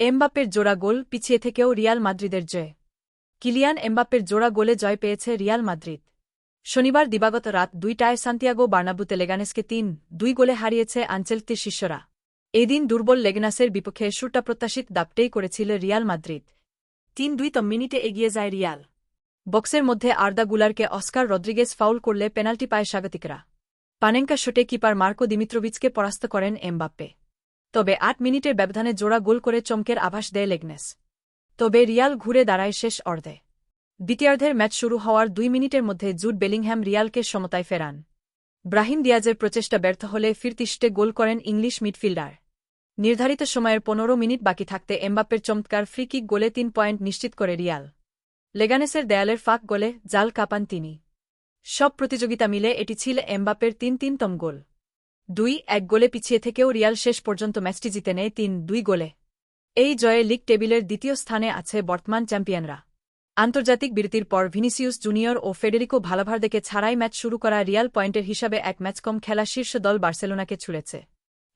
এমবাপ্পের জোড়া গোল পিছিয়ে থেকেও রিয়াল মাদ্রিদের জয়। কিলিয়ান এমবাপ্পের জোড়া গোলে জয় পেয়েছে রিয়াল মাদ্রিদ। শনিবার দিবাগত রাত দুইটায় সান্তিয়াগো বার্নাবুতে লেগানেসকে তিন দুই গোলে হারিয়েছে আঞ্চেলতির শিষ্যরা। এদিন দুর্বল লেগনাসের বিপক্ষে শুরটা প্রত্যাশিত দাপটেই করেছিল রিয়াল মাদ্রিদ। তিন দুই তম মিনিটে এগিয়ে যায় রিয়াল। বক্সের মধ্যে আর্দা গুলারকে অস্কার রদ্রিগেজ ফাউল করলে পেনাল্টি পায় স্বাগতিকরা। পানেঙ্কা শটে কিপার মার্কো দিমিত্রোভিচকে পরাস্ত করেন এমবাপ্পে। তবে আট মিনিটের ব্যবধানে জোড়া গোল করে চমকের আভাস দেয় লেগনেস। তবে রিয়াল ঘুরে দাঁড়ায় শেষ অর্ধে। দ্বিতীয়ার্ধের ম্যাচ শুরু হওয়ার দুই মিনিটের মধ্যে জুড বেলিংহ্যাম রিয়ালকে সমতায় ফেরান। ব্রাহিম দিয়াজের প্রচেষ্টা ব্যর্থ হলে ফিরতিষ্টে গোল করেন ইংলিশ মিডফিল্ডার। নির্ধারিত সময়ের পনেরো মিনিট বাকি থাকতে এমবাপ্পের চমৎকার ফ্রিকিক গোলে তিন পয়েন্ট নিশ্চিত করে রিয়াল। লেগানেসের দেয়ালের ফাঁক গোলে জাল কাপান তিনি। সব প্রতিযোগিতা মিলে এটি ছিল এমবাপ্পের তিন তিনতম গোল। দুই, এক গোলে পিছিয়ে থেকেও রিয়াল শেষ পর্যন্ত ম্যাচটি জিতে নেয় তিন, দুই গোলে। এই জয়ে লিগ টেবিলের দ্বিতীয় স্থানে আছে বর্তমান চ্যাম্পিয়নরা। আন্তর্জাতিক বিরতির পর ভিনিসিউস জুনিয়র ও ফেডেরিকো ভালাভারদেকে ছাড়াই ম্যাচ শুরু করা রিয়াল পয়েন্টের হিসাবে এক ম্যাচ কম খেলা শীর্ষ দল বার্সেলোনাকে ছুড়েছে।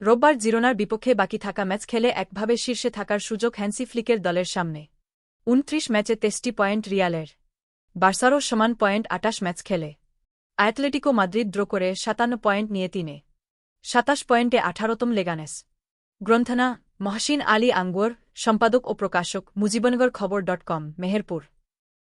রোববার জিরোনার বিপক্ষে বাকি থাকা ম্যাচ খেলে একভাবে শীর্ষে থাকার সুযোগ হ্যান্সি ফ্লিকের দলের সামনে। উনত্রিশ ম্যাচে তেষ্টি পয়েন্ট রিয়ালের। বার্সারও সমান পয়েন্ট আটাশ ম্যাচ খেলে। অ্যাথলেটিকো মাদ্রিদ ড্র করে সাতান্ন পয়েন্ট নিয়ে তিনে। সাতাশ পয়েন্টে আঠারোতম লেগানেস। গ্রন্থনা মহসিন আলী আঙ্গুর, সম্পাদক ও প্রকাশক, মুজিবনগর খবর ডট কম, মেহেরপুর।